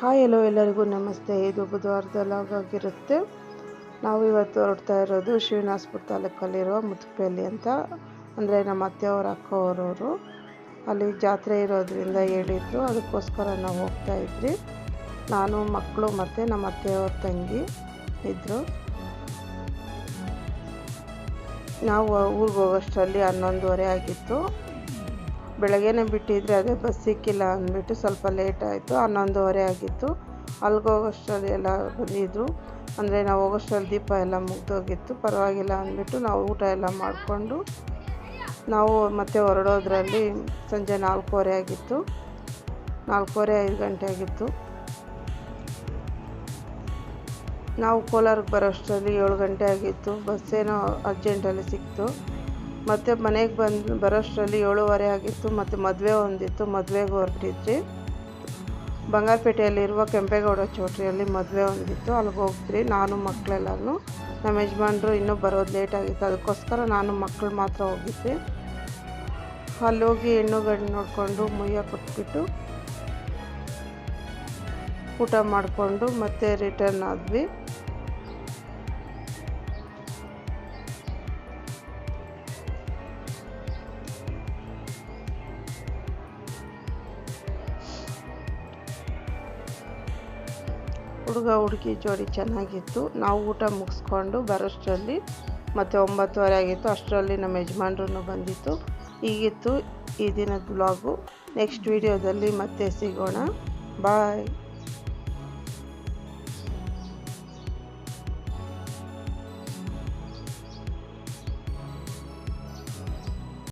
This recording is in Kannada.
ಹಾಯ್ ಎಲ್ಲೋ ಎಲ್ಲರಿಗೂ ನಮಸ್ತೆ. ಇದು ಬುಧವಾರದ ಲಾಗ್ ನಾವು ಇವತ್ತು ಹೊರಡ್ತಾ ಇರೋದು ಶ್ರೀನಿವಾಸಪುರ ತಾಲೂಕಲ್ಲಿರುವ ಮುತುಪೆಯಲ್ಲಿ ಅಂತ. ಅಂದರೆ ನಮ್ಮ ಅತ್ತೆಯವರ ಅಕ್ಕವರವರು ಅಲ್ಲಿ ಜಾತ್ರೆ ಇರೋದ್ರಿಂದ ಹೇಳಿದ್ರು. ಅದಕ್ಕೋಸ್ಕರ ನಾವು ಹೋಗ್ತಾ ಇದ್ವಿ ನಾನು, ಮಕ್ಕಳು ಮತ್ತು ನಮ್ಮ ಅತ್ತೆಯವ್ರ ತಂಗಿ ಇದ್ದರು ನಾವು ಊರಿಗೆ ಹೋಗೋಷ್ಟರಲ್ಲಿ ಹನ್ನೊಂದುವರೆ ಆಗಿತ್ತು. ಬೆಳಗ್ಗೆನೇ ಬಿಟ್ಟಿದ್ರೆ ಅದೇ ಬಸ್ ಸಿಕ್ಕಿಲ್ಲ ಅಂದ್ಬಿಟ್ಟು ಸ್ವಲ್ಪ ಲೇಟ್ ಆಯಿತು, ಹನ್ನೊಂದುವರೆ ಆಗಿತ್ತು. ಅಲ್ಲಿಗೆ ಹೋಗೋಷ್ಟರಲ್ಲಿ ಎಲ್ಲ ಬಂದಿದ್ದರು ಅಂದರೆ ನಾವು ಹೋಗೋಷ್ಟರಲ್ಲಿ ದೀಪ ಎಲ್ಲ ಮುಗ್ದೋಗಿತ್ತು, ಪರವಾಗಿಲ್ಲ ಅಂದ್ಬಿಟ್ಟು ನಾವು ಊಟ ಎಲ್ಲ ಮಾಡಿಕೊಂಡು ನಾವು ಮತ್ತೆ ಹೊರಡೋದ್ರಲ್ಲಿ ಸಂಜೆ ನಾಲ್ಕೂವರೆ ಆಗಿತ್ತು. ನಾಲ್ಕೂವರೆ ಐದು ಗಂಟೆ ಆಗಿತ್ತು. ನಾವು ಕೋಲಾರಕ್ಕೆ ಬರೋಷ್ಟರಲ್ಲಿ ಏಳು ಗಂಟೆ ಆಗಿತ್ತು. ಬಸ್ಸೇನೋ ಅರ್ಜೆಂಟಲ್ಲಿ ಸಿಕ್ತು. ಮತ್ತು ಮನೆಗೆ ಬಂದು, ಬರೋಷ್ಟರಲ್ಲಿ ಏಳುವರೆ ಆಗಿತ್ತು, ಮತ್ತು ಮದುವೆ ಒಂದಿತ್ತು, ಮದುವೆಗೆ ಹೊರಟಿದ್ವಿ. ಬಂಗಾರಪೇಟೆಯಲ್ಲಿರುವ ಕೆಂಪೇಗೌಡ ಚೌಟ್ರಿಯಲ್ಲಿ ಮದುವೆ ಒಂದಿತ್ತು, ಅಲ್ಲಿಗೆ ಹೋಗ್ತೀರಿ ನಾನು ಮಕ್ಕಳೆಲ್ಲರೂ ನಮ್ಮ ಯಜಮಾನ್ರು ಇನ್ನೂ ಬರೋದು ಲೇಟ್ ಆಗಿತ್ತು. ಅದಕ್ಕೋಸ್ಕರ ನಾನು ಮಕ್ಕಳು ಮಾತ್ರ ಹೋಗಿದ್ದೆ ಅಲ್ಲಿ ಹೋಗಿ ಹೆಣ್ಣು ಗಂಡು ನೋಡಿಕೊಂಡು ಮುಯ್ಯ ಕೊಟ್ಬಿಟ್ಟು ಊಟ ಮಾಡಿಕೊಂಡು ಮತ್ತೆ ರಿಟರ್ನ್ ಆದ್ವಿ. ಹುಡುಗ ಹುಡುಗಿ ಜೋಡಿ ಚೆನ್ನಾಗಿತ್ತು. ನಾವು ಊಟ ಮುಗಿಸ್ಕೊಂಡು ಬರೋಷ್ಟರಲ್ಲಿ ಮತ್ತು ಒಂಬತ್ತುವರೆ ಆಗಿತ್ತು. ಅಷ್ಟರಲ್ಲಿ ನಮ್ಮ ಯಜಮಾನ್ರೂ ಬಂದಿತ್ತು. ಈಗಿತ್ತು ಈ ದಿನದ ಬ್ಲಾಗು ನೆಕ್ಸ್ಟ್ ವೀಡಿಯೋದಲ್ಲಿ ಮತ್ತೆ ಸಿಗೋಣ. ಬಾಯ್